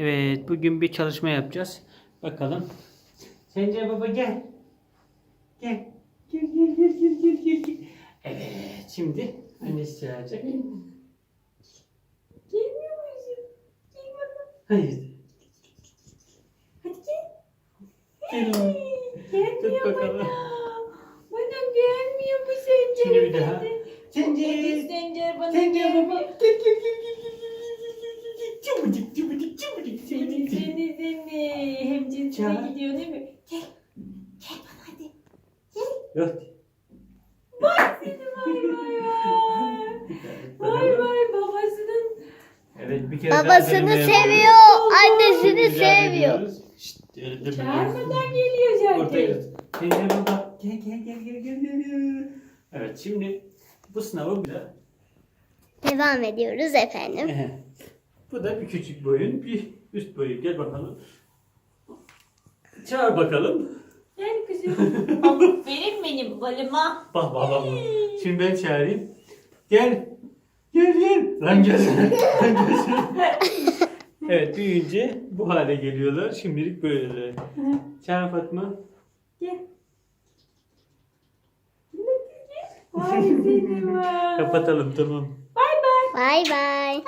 Evet, bugün bir çalışma yapacağız. Bakalım. Sence baba gel. Gel. Gel gel gel gel gel gel. gel. Evet, şimdi annesi çağıracak. Gelmiyor musun? Gel bakalım. Hayır. Hadi gel. Gel. Gelmiyor Tut bakalım. bana. Bana gelmiyor bu sence. Şimdi bir daha. Sence. Sence bana Sence Hem cinsine Çağır. gidiyor değil mi? Gel. Gel bana hadi. Yok. Seni vay vay vay. Vay vay babasının. Evet bir kere daha Babasını seviyor, annesini Rica sevmiyor. ediyoruz. Şşt, öyle. Çağırmadan geliyor Ortaya zaten. git. Gel gel baba. Gel gel gel gel gel gel. gel. Evet şimdi bu sınavı bir de. Devam ediyoruz efendim. bu da bir küçük boyun bir üst boyun. Gel bakalım. Çağır bakalım. Gel kızım. Aferin benim balıma. Bak bak bak. bak. Şimdi ben çağırayım. Gel. Gel gel. Lan gelsene. Lan gelsene. evet büyüyünce bu hale geliyorlar. Şimdilik böyleler. Çağır Fatma. Gel. Vay seni vay. Kapatalım tamam. Bay bay. Bay bay.